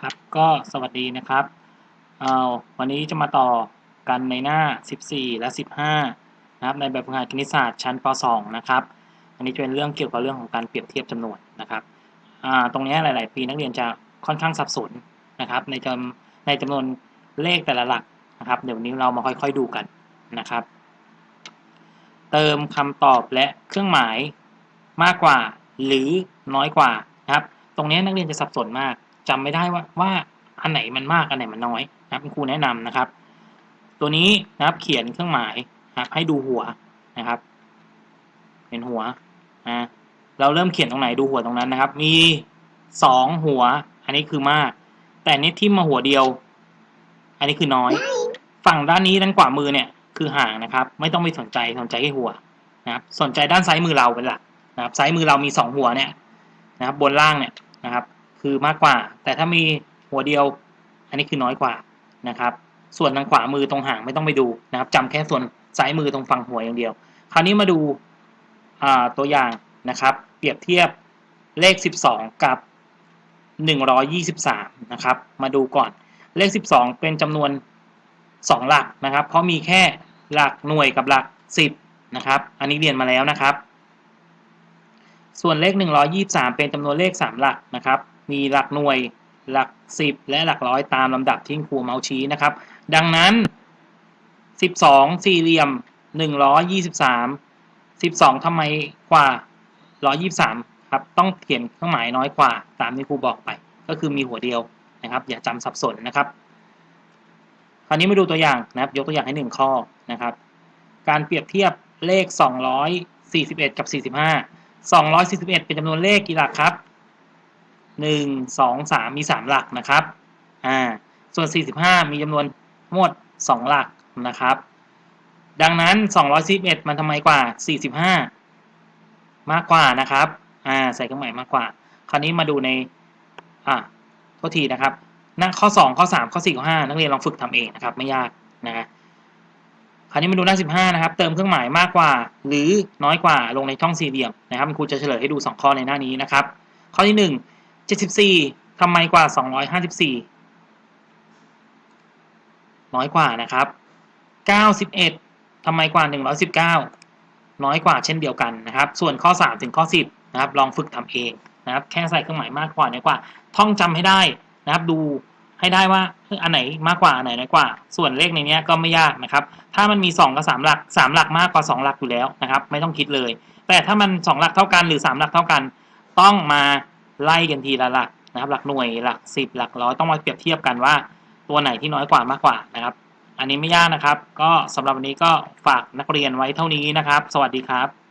ครับก็สวัสดีนะครับเอาวันนี้จะมาต่อกันในหน้า 14 และ 15นะครับในแบบฝึกหัดคณิตศาสตร์ชั้นป .2 นะครับอันนี้จะเป็นเรื่องเกี่ยวกับเรื่องของการเปรียบเทียบจำนวนนะครับอ่าตรงนี้หลาย ๆ ปีนักเรียนจะค่อนข้างสับสนนะครับในจำในจำนวนเลขแต่ละหลักนะครับเดี๋ยววันนี้เรามาค่อย ๆ ดูกันนะครับ เติมคำตอบและเครื่องหมายมากกว่าหรือน้อยกว่านะครับตรงนี้นักเรียนจะสับสนมาก จำไม่ได้ว่าว่าอันไหนมันมากอันไหนมันน้อยนะครับคุณครูแนะนำนะครับ ตัวนี้นะครับเขียนเครื่องหมายนะครับให้ดูหัวนะครับเป็นหัวนะเราเริ่มเขียนตรงไหนดูหัวตรงนั้นนะครับ มีสองหัว อันนี้คือมาก แต่นี่ทิ่มมาหัวเดียว อันนี้คือน้อย ฝั่งด้านนี้ด้านขวามือเนี่ยคือห่างนะครับ ไม่ต้องไปสนใจสนใจแค่หัวนะครับ สนใจด้านซ้ายมือเราเป็นหลักนะครับ ซ้ายมือเรามีสองหัวเนี่ยนะครับ บนล่างเนี่ยนะครับ คือมากกว่า แต่ถ้ามีหัวเดียว อันนี้คือน้อยกว่านะครับ ส่วนทางขวามือตรงห่างไม่ต้องไปดูนะครับจำแค่ส่วนซ้ายมือตรงฝั่งหัวอย่างเดียว คราวนี้มาดูตัวอย่างนะครับ เปรียบเทียบเลข 12 กับ 123 นะครับ มาดูก่อน เลข 12 เป็นจำนวน 2 หลักนะครับ เพราะมีแค่หลักหน่วยกับหลัก 10 นะครับ อันนี้เรียนมาแล้วนะครับ ส่วนเลข 123 เป็นจำนวนเลข 3 หลักนะครับ มีหลักหน่วยหลัก 10 และหลักร้อยตามลำดับที่ครูเมาส์ชี้นะครับ ดังนั้น 12 สี่เหลี่ยม 123 12ทำไมกว่า 123 ครับ ต้องเขียนเครื่องหมายน้อยกว่า ตามที่ครูบอกไป ก็คือมีหัวเดียวนะครับ อย่าจำสับสนนะครับ คราวนี้มาดูตัวอย่างนะครับ ยกตัวอย่างให้ 1 ข้อนะครับ การเปรียบเทียบเลข 241 กับ 45 241 เป็นจำนวนเลขกี่หลักครับ 1 2 3 มี 3 หลักนะครับ อ่า ส่วน 45 มีจำนวนทั้งหมด 2 หลักนะครับ ดังนั้น 211 มันทำไมกว่า 45 มากกว่านะครับ อ่า ใส่เครื่องหมายมากกว่า คราวนี้มาดูใน อ่าโทษทีนะครับหน้าข้อ 2 ข้อ 3 ข้อ 4 ข้อ 5 นักเรียนลองฝึกทำเองนะครับ ไม่ยากนะ คราวนี้มาดูหน้า 15 นะครับ เติมเครื่องหมายมากกว่า หรือน้อยกว่าลงในช่องสี่เหลี่ยมนะครับครูจะเฉลยให้ดู 2 ข้อในหน้านี้นะครับ ข้อที่ 1 74ทำไมกว่า254น้อยกว่านะครับ91ทำไมกว่า119น้อยกว่าเช่นเดียวกันนะครับ ส่วนข้อ3ถึงข้อ10นะครับ ลองฝึกทำเองนะครับ แค่ใส่เครื่องหมายมากกว่าน้อยกว่า ท่องจำให้ได้นะครับ ดูให้ได้ว่าอันไหนมากกว่าอันไหนน้อยกว่า ส่วนเลขในนี้ก็ไม่ยากนะครับ ถ้ามันมี 2 กับ 3 หลัก 3 หลักมากกว่า 2 หลักอยู่แล้วนะครับ ไม่ต้องคิดเลย แต่ถ้ามัน 2 หลักเท่ากันหรือ 3 หลักเท่ากัน ต้องมา ไล่กันทีละหลักนะครับ หลักหน่วยหลัก10หลักร้อยต้องมาเปรียบเทียบกันว่า ตัวไหนที่น้อยกว่ามากกว่านะครับ อันนี้ไม่ยากนะครับ ก็สำหรับวันนี้ก็ฝากนักเรียนไว้เท่านี้นะครับ สวัสดีครับ